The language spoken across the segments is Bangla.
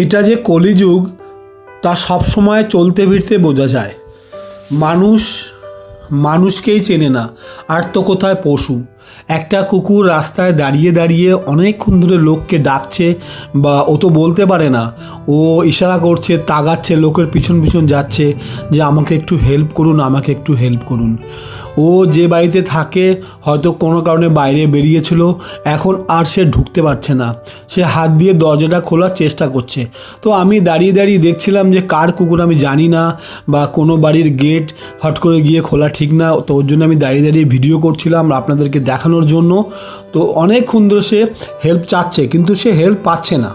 এটা যে কলিযুগ তা সবসময় চলতে ফিরতে বোঝা যায়। মানুষ মানুষকেই চেনে না। আর তো কোথায় পশু? একটা কুকুর রাস্তায় দাঁড়িয়ে দাঁড়িয়ে অনেকক্ষণ ধরে লোককে ডাকছে বা ও তো বলতে পারে না। ও ইশারা করছে, তাগাচ্ছে, লোকের পিছন পিছন যাচ্ছে যে আমাকে একটু হেল্প করুন, আমাকে একটু হেল্প করুন। ও যে বাড়িতে থাকে হয়তো কোনো কারণে বাইরে বেরিয়েছিল, এখন আর সে ঢুকতে পারছে না। সে হাত দিয়ে দরজাটা খোলার চেষ্টা করছে। তো আমি দাঁড়িয়ে দাঁড়িয়ে দেখছিলাম যে কার কুকুর আমি জানি না বা কোনো বাড়ির গেট ফট করে গিয়ে খোলা ঠিক না, তো ওর জন্য আমি দাঁড়িয়ে দাঁড়িয়ে ভিডিও করছিলাম আপনাদেরকে দেখানোর জন্য। তো অনেকক্ষণ ধরে সে হেল্প চাচ্ছে, কিন্তু সে হেল্প পাচ্ছে না।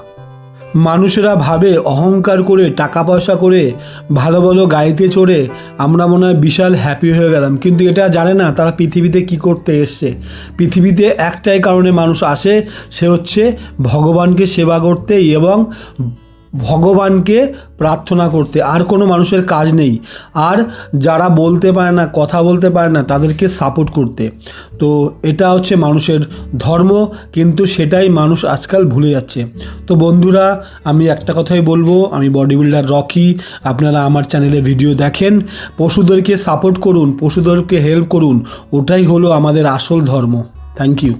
মানুষেরা ভাবে অহংকার করে, টাকা পয়সা করে, ভালো ভালো গাড়িতে চড়ে আমরা মনে হয় বিশাল হ্যাপি হয়ে গেলাম। কিন্তু এটা জানে না তারা পৃথিবীতে কি করতে এসছে। পৃথিবীতে একটাই কারণে মানুষ আসে, সে হচ্ছে ভগবানকে সেবা করতে এবং ভগবানকে প্রার্থনা করতে। আর কোনো মানুষের কাজ নেই। আর যারা বলতে পারে না, কথা বলতে পারে না, তাদেরকে সাপোর্ট করতে। তো এটা হচ্ছে মানুষের ধর্ম, কিন্তু সেটাই মানুষ আজকাল ভুলে যাচ্ছে। তো বন্ধুরা, আমি একটা কথাই বলব, আমি বডি বিল্ডার রকি, আপনারা আমার চ্যানেলে ভিডিও দেখেন। পশুদেরকে সাপোর্ট করুন, পশুদেরকে হেল্প করুন, ওটাই হলো আমাদের আসল ধর্ম। Thank you